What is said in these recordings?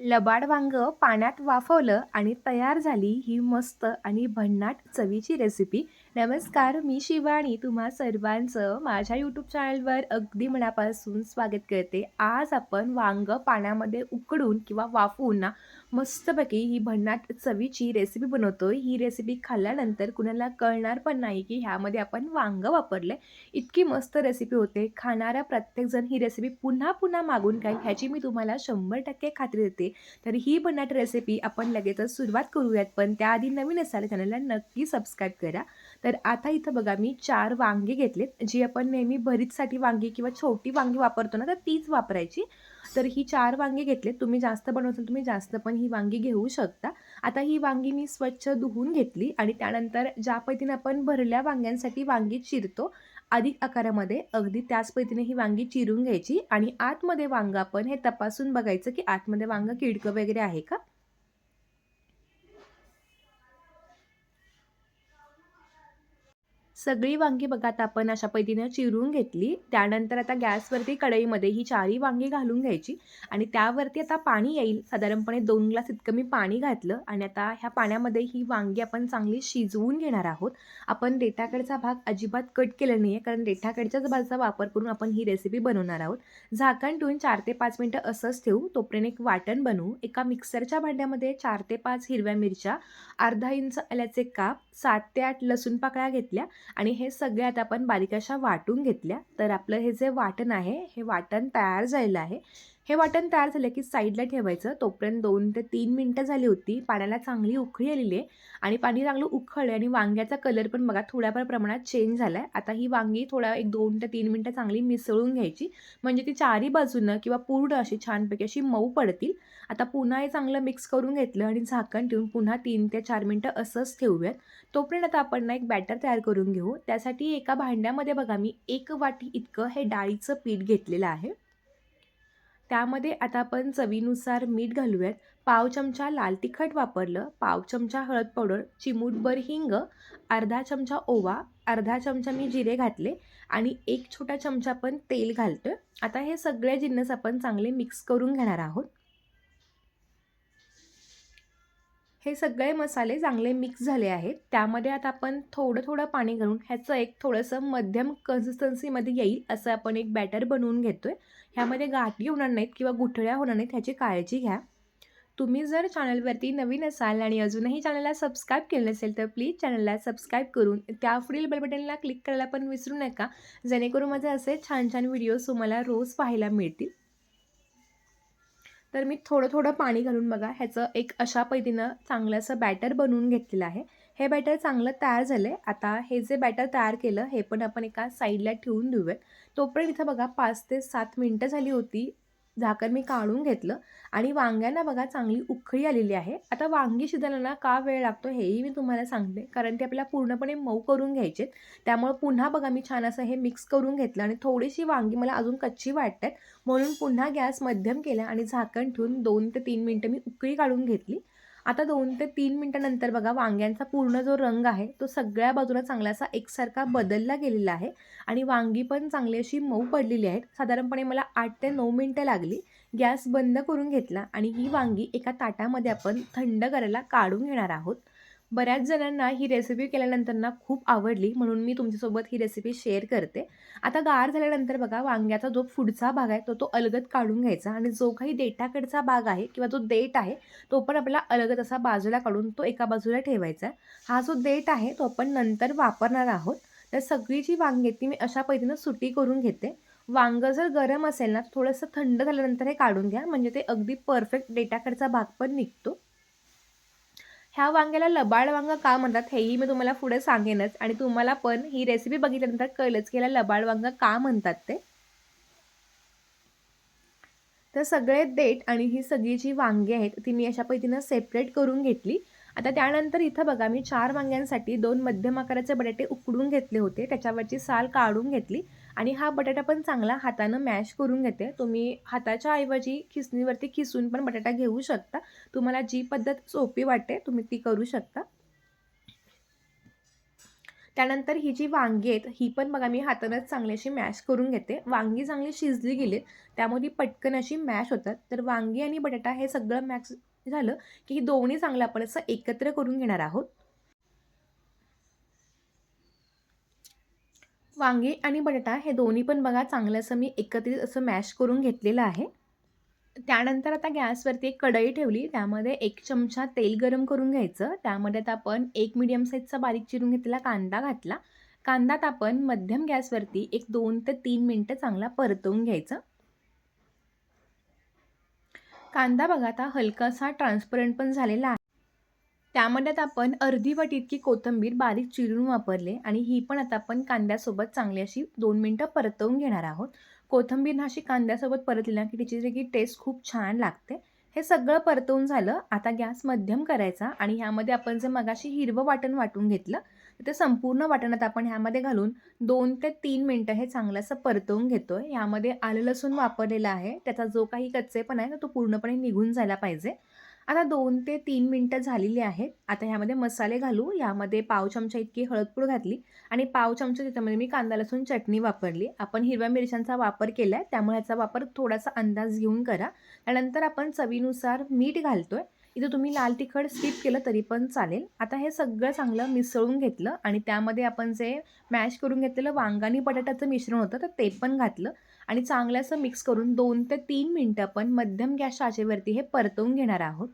लबाड वांग पाण्यात वाफवलं आणि तयार झाली ही मस्त आणि भन्नाट चवीची रेसिपी नमस्कार मी शिवानी तुम्हा सर्वांचं माझ्या यूट्यूब चॅनलवर अगदी मनापासून स्वागत करते. आज आपण वांग पाण्यामध्ये उकडून किंवा वाफवून ना मस्तपैकी ही भन्नाट चवीची रेसिपी बनवतो ही रेसिपी खाल्ल्यानंतर कुणाला कळणार पण नाही की ह्यामध्ये आपण वांग वापरले इतकी मस्त रेसिपी होते. खाणारा प्रत्येकजण ही रेसिपी पुन्हा पुन्हा मागून खाईल ह्याची मी तुम्हाला शंभर टक्के खात्री देते. तर ही भन्नाट रेसिपी आपण लगेचच सुरुवात करूयात पण त्याआधी नवीन असाल चॅनलला नक्की सबस्क्राईब करा. तर आता इथं बघा मी चार वांगे घेतलेत. जी आपण नेहमी भरीतसाठी वांगी किंवा छोटी वांगी वापरतो ना तर तीच वापरायची. तर ही चार वांगी घेतलेत. तुम्ही जास्त बनवसाल तुम्ही जास्त पण ही वांगी घेऊ शकता. आता ही वांगी मी स्वच्छ धुवून घेतली आणि त्यानंतर ज्या पद्धतीने आपण भरल्या वांग्यांसाठी वांगी चिरतो अधिक आकारामध्ये अगदी त्याच पद्धतीने ही वांगी चिरून घ्यायची आणि आतमध्ये वांग आपण हे तपासून बघायचं की आतमध्ये वांग किडकं वगैरे आहे का? सगळी वांगी बघा आता आपण अशा पद्धतीनं चिरून घेतली. त्यानंतर आता गॅसवरती कढईमध्ये ही चारही वांगी घालून घ्यायची. आणि त्यावरती आता पाणी येईल. साधारणपणे दोन ग्लास इतकं मी पाणी घातलं. आणि आता ह्या पाण्यामध्ये ही वांगी आपण चांगली शिजवून घेणार आहोत. आपण देठाकडचा भाग अजिबात कट केला नाही आहे कारण डेटाकडच्याच भागाचा वापर करून आपण ही रेसिपी बनवणार आहोत. झाकण ठेवून चार ते पाच मिनटं असंच ठेवू. तोपर्यंत एक वाटण बनवू. एका मिक्सरच्या भांड्यामध्ये चार ते पाच हिरव्या मिरच्या अर्धा इंच आल्याचे काप सात ते आठ लसूण पाकळ्या घेतल्या. आणि हे सगळ्यात आपण बारीक अशा वाटून घेतल्या. तर आपलं हे जे वाटण आहे हे वाटण तयार झालेलं आहे. हे वाटण तयार झालं की साईडला ठेवायचं. तोपर्यंत दोन ते तीन मिनटं झाली होती. पाण्याला चांगली उकळी आलेली आहे. आणि पाणी चांगलं उखळलं आणि वांग्याचा कलर पण बघा थोड्याफार प्रमाणात चेंज झाला आहे आता ही वांगी थोडा एक दोन ते तीन मिनटं चांगली मिसळून घ्यायची. म्हणजे ती चारी बाजूनं किंवा पूर्ण अशी छानपैकी अशी मऊ पडतील. आता पुन्हा हे चांगलं मिक्स करून घेतलं आणि झाकण ठेवून पुन्हा तीन ते चार मिनटं असंच ठेवूयात. तोपर्यंत आता आपण ना एक बॅटर तयार करून घेऊ. त्यासाठी एका भांड्यामध्ये बघा मी एक वाटी इतकं हे डाळीचं पीठ घेतलेलं आहे. त्यामध्ये आता आपण चवीनुसार मीठ घालूयात. पाव चमचा लाल तिखट वापरलं. पाव चमचा हळद पावडर चिमूटभर हिंग अर्धा चमचा ओवा अर्धा चमचा मी जिरे घातले आणि एक छोटा चमचा पण तेल घालतो आता हे सगळे जिन्नस आपण चांगले मिक्स करून घेणार आहोत. हे सगळे मसाले चांगले मिक्स झाले आहेत. त्यामध्ये आता आपण थोडं थोडं पाणी घालून ह्याचं एक थोडंसं मध्यम कन्सिस्टन्सीमध्ये येईल असं आपण एक बॅटर बनवून घेतो आहे ह्यामध्ये गाठी होणार नाहीत किंवा गुठळ्या होणार नाहीत ह्याची काळजी घ्या. तुम्ही जर चॅनलवरती नवीन असाल आणि अजूनही चॅनलला सबस्क्राईब केलं नसेल तर प्लीज चॅनलला सबस्क्राईब करून त्या पुढील बेलबटनला क्लिक करायला पण विसरू नका. जेणेकरून माझे असे छान छान व्हिडिओज तुम्हाला रोज पाहायला मिळतील. तर मी थोडं थोडं पाणी घालून बघा. ह्याचं एक अशा पद्धतीनं चांगलं असं बॅटर बनवून घेतलेलं आहे. हे बॅटर चांगलं तयार झालं आहे आता हे जे बॅटर तयार केलं हे पण आपण एका साईडला ठेवून देऊयात. तोपर्यंत इथं बघा पाच ते सात मिनटं झाली होती. झाकण मी काढून घेतलं. आणि वांग्यांना बघा चांगली उखळी आलेली आहे. आता वांगी शिजायला का वेळ लागतो हेही मी तुम्हाला सांगते. कारण ते आपल्याला पूर्णपणे मऊ करून घ्यायचे त्यामुळे पुन्हा बघा मी छान असं हे मिक्स करून घेतलं आणि थोडीशी वांगी मला अजून कच्ची वाटतात. म्हणून पुन्हा गॅस मध्यम केला आणि झाकण ठेवून दोन ते तीन मिनटं मी उकळी काढून घेतली. आता दोन ते तीन मिनटानंतर बघा वांग्यांचा पूर्ण जो रंग आहे तो सगळ्या बाजूला चांगला एकसारखा बदलला गेलेला आहे आणि वांगी पण चांगली अशी मऊ पडलेली आहेत. साधारणपणे मला आठ ते नऊ मिनटं लागली गॅस बंद करून घेतला आणि ही वांगी एका ताटामध्ये आपण थंड करायला काढून घेणार आहोत. बऱ्याच जणांना ही रेसिपी केल्यानंतर ना खूप आवडली म्हणून मी तुमच्यासोबत ही रेसिपी शेअर करते. आता गार झाल्यानंतर बघा वांग्याचा जो पुढचा भाग आहे तो तो अलगद काढून घ्यायचा आणि जो काही देठाकडचा भाग आहे किंवा जो देठ आहे तो पण आपल्याला अलगद असा बाजूला काढून तो एका बाजूला ठेवायचा हा जो देठ आहे तो आपण नंतर वापरणार आहोत. तर सगळी जी वांगी ती मी अशा पद्धतीनं सुटी करून घेते. वांग जर गरम असेल ना थोडंसं थंड झाल्यानंतर हे काढून घ्या म्हणजे ते अगदी परफेक्ट डेटाकडचा भाग पण निघतो. ह्या वांग्याला लबाड वांग का म्हणतात हेही मी तुम्हाला पुढे सांगेनच. आणि तुम्हाला पण ही रेसिपी बघितल्यानंतर कळलंच की ह्याला लबाड वांग का म्हणतात ते. तर सगळे देठ आणि ही सगळी जी वांगी आहेत ती मी अशा पद्धतीनं सेपरेट करून घेतली. आता त्यानंतर इथं बघा मी चार वांग्यांसाठी दोन मध्यम आकाराचे बटाटे उकडून घेतले होते. त्याच्यावरची साल काढून घेतली. आणि हा बटाटा पण चांगला हातानं मॅश करून घेते. तुम्ही हाताच्या ऐवजी खिसणीवरती खिसून पण बटाटा घेऊ शकता. तुम्हाला जी पद्धत सोपी वाटते तुम्ही ती करू शकता. त्यानंतर ही जी वांगी आहेत ही पण बघा मी हातानंच चांगली अशी मॅश करून घेते. वांगी चांगली शिजली गेली त्यामध्ये पटकन अशी मॅश होतात. तर वांगी आणि बटाटा हे सगळं मॅक्स झालं की ही दोन्ही चांगलं आपण असं एकत्र करून घेणार आहोत. वांगी आणि बटाटा हे दोन्ही पण बघा चांगलं असं मी एकत्रित असं मॅश करून घेतलेलं आहे. त्यानंतर आता गॅसवरती एक कढई ठेवली. त्यामध्ये एक चमचा तेल गरम करून घ्यायचं. त्यामध्ये आता आपण एक मिडियम साईजचा बारीक चिरून घेतलेला कांदा घातला. कांदात आपण मध्यम गॅसवरती एक दोन ते तीन मिनटं चांगला परतवून घ्यायचा. कांदा बघा आता हलकासा ट्रान्सपरंट पण झालेला आहे. त्यामध्ये आपण अर्धी वाटी इतकी कोथिंबीर बारीक चिरून वापरले आणि ही पण आता आपण कांद्यासोबत चांगली अशी दोन मिनटं परतवून घेणार आहोत. कोथिंबीर अशी कांद्यासोबत परतली ना की टीची जे की टेस्ट खूप छान लागते. हे सगळं परतवून झालं आता गॅस मध्यम करायचा आणि ह्यामध्ये आपण जे मगाशी हिरवं वाटण वाटून घेतलं ते संपूर्ण वाटणात आपण ह्यामध्ये घालून दोन ते तीन मिनटं हे चांगलं असं परतवून घेतो आहे यामध्ये आलं लसूण वापरलेलं आहे त्याचा जो काही कच्चेपण आहे ना तो पूर्णपणे निघून जायला पाहिजे. आता दोन ते तीन मिनटं झालेली आहेत. आता ह्यामध्ये मसाले घालू. यामध्ये पाव चमचा इतकी हळदपूड घातली आणि पाव चमचा त्याच्यामध्ये मी कांदा लसूण चटणी वापरली. आपण हिरव्या मिरच्यांचा वापर केला आहे त्यामुळे ह्याचा वापर थोडासा अंदाज घेऊन करा. त्यानंतर आपण चवीनुसार मीठ घालतो आहे इथं तुम्ही लाल तिखट स्किप केलं तरी पण चालेल. आता हे सगळं चांगलं मिसळून घेतलं आणि त्यामध्ये आपण जे मॅश करून घेतलेलं वांगाणी बटाट्याचं मिश्रण होतं तर ते पण घातलं. आणि चांगलं असं मिक्स करून दोन ते तीन मिनटं आपण मध्यम गॅस आचेवरती हे परतवून घेणार आहोत.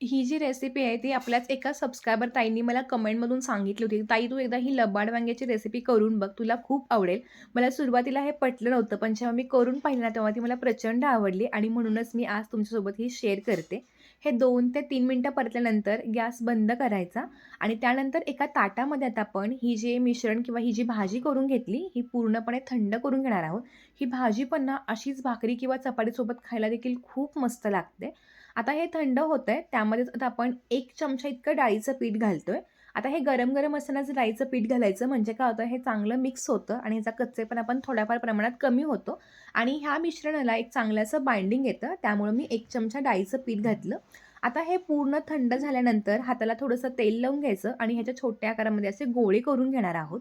ही जी रेसिपी आहे ती आपल्याच एका सबस्क्रायबर ताईंनी मला कमेंटमधून सांगितली होती. ताई तू एकदा ही लबाड वांग्याची रेसिपी करून बघ तुला खूप आवडेल. मला सुरुवातीला हे पटलं नव्हतं पण जेव्हा मी करून पाहिलं ना तेव्हा ती मला प्रचंड आवडली आणि म्हणूनच मी आज तुमच्यासोबत ही शेअर करते. हे दोन ते तीन मिनटं परतल्यानंतर गॅस बंद करायचा आणि त्यानंतर एका ताटामध्ये आता आपण ही जे मिश्रण किंवा ही जी भाजी करून घेतली ही पूर्णपणे थंड करून घेणार आहोत. ही भाजी पण ना अशीच भाकरी किंवा चपातीसोबत खायला देखील खूप मस्त लागते. आता हे थंड होतं आहे त्यामध्येच आता आपण एक चमचा इतकं डाळीचं पीठ घालतो आहे आता हे गरम गरम असतानाच डाळीचं पीठ घालायचं म्हणजे काय होतं हे चांगलं मिक्स होतं आणि ह्याचा कच्चेपण आपण थोड्याफार प्रमाणात कमी होतो आणि ह्या मिश्रणाला एक चांगल्याचं बाइंडिंग येतं त्यामुळं मी एक चमचा डाळीचं पीठ घातलं. आता हे पूर्ण थंड झाल्यानंतर हाताला थोडंसं तेल लावून घ्यायचं आणि ह्याच्या छोट्या आकारामध्ये असे गोळे करून घेणार आहोत.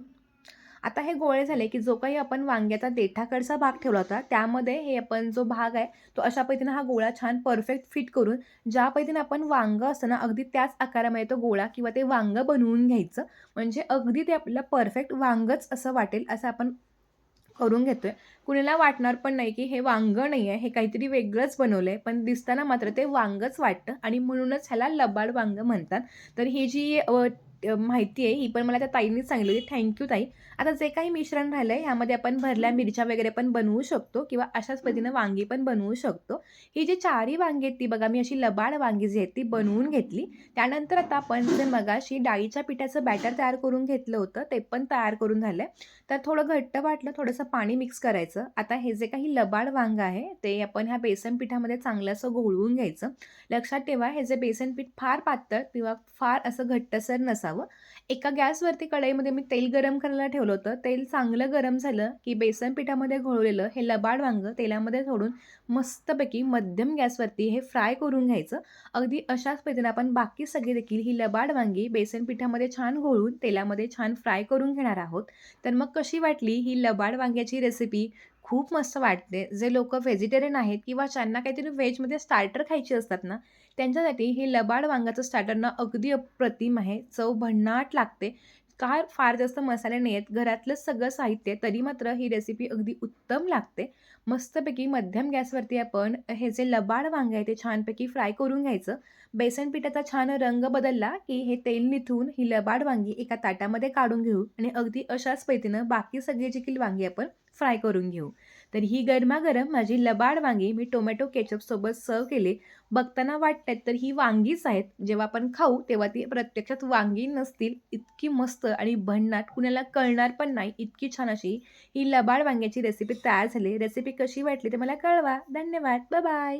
आता हे गोळे झाले की जो काही आपण वांग्याचा देठाकडचा भाग ठेवला होता त्यामध्ये हे आपण जो भाग आहे तो अशा पद्धतीनं हा गोळा छान परफेक्ट फिट करून ज्या पद्धतीने आपण वांग असतं ना अगदी त्याच आकारामध्ये तो गोळा किंवा ते वांग बनवून घ्यायचं. म्हणजे अगदी ते आपल्याला परफेक्ट वांगच असं वाटेल असं आपण करून घेतोय. कुणाला वाटणार पण नाही की हे वांग नाही आहे हे काहीतरी वेगळंच बनवलं आहे पण दिसताना मात्र ते वांगच वाटतं आणि म्हणूनच ह्याला लबाड वांग म्हणतात. तर ही जी माहिती आहे ही पण मला त्या ताईंनीच सांगितली होती. थँक्यू ताई. आता जे काही मिश्रण राहिलं आहे ह्यामध्ये आपण भरल्या मिरच्या वगैरे पण बनवू शकतो किंवा अशाच पद्धतीनं वांगी पण बनवू शकतो. ही जी चारी वांगी आहेत ती बघा मी अशी लबाड वांगी जी आहेत ती बनवून घेतली. त्यानंतर आता आपण जे मगाशी डाळीच्या पिठाचं बॅटर तयार करून घेतलं होतं ते पण तयार करून झालं तर थोडं घट्ट वाटलं थोडंसं पाणी मिक्स करायचं. आता हे जे काही लबाड वांग आहे ते आपण ह्या बेसन पिठामध्ये चांगलं असं घोळवून घ्यायचं. लक्षात ठेवा हे जे बेसन पीठ फार पातळ किंवा फार असं घट्टसर नसावं. एका गॅसवरती कढईमध्ये मी तेल गरम करायला ठेवलं होतं. तेल चांगलं गरम झालं की बेसन पिठामध्ये घोळलेलं हे लबाड वांग तेलामध्ये सोडून मस्तपैकी मध्यम गॅसवरती हे फ्राय करून घ्यायचं. अगदी अशाच पद्धतीने आपण बाकी सगळी देखील ही लबाड वांगी बेसन पिठामध्ये छान घोळून तेलामध्ये छान फ्राय करून घेणार आहोत. तर मग कशी वाटली ही लबाड वांग्याची रेसिपी? खूप मस्त वाटते. जे लोक व्हेजिटेरियन आहेत किंवा ज्यांना काहीतरी व्हेजमध्ये स्टार्टर खायचे असतात ना त्यांच्यासाठी हे लबाड वांग्याचं स्टार्टर ना अगदी अप्रतिम आहे. चव भन्नाट लागते. का फार जास्त मसाले नाही आहेत घरातलंच सगळं साहित्य तरी मात्र ही रेसिपी अगदी उत्तम लागते. मस्तपैकी मध्यम गॅसवरती आपण हे जे लबाड वांगे आहे ते छानपैकी फ्राय करून घ्यायचं. बेसन पिठाचा छान रंग बदलला की हे तेल निथून ही लबाड वांगी एका ताटामध्ये काढून घेऊ आणि अगदी अशाच पद्धतीनं बाकी सगळी देखील वांगी आपण फ्राय करून घेऊ. तर ही गरमागरम माझी लबाड वांगी मी टोमॅटो केचपसोबत सर्व केले. बघताना वाटतात तर ही वांगीच आहेत. जेव्हा आपण खाऊ तेव्हा ती प्रत्यक्षात वांगी नसतील. इतकी मस्त आणि भन्नाट कुणाला कळणार पण नाही इतकी छान अशी ही लबाड वांग्याची रेसिपी तयार झाली. रेसिपी कशी वाटली ते मला कळवा. धन्यवाद. बाय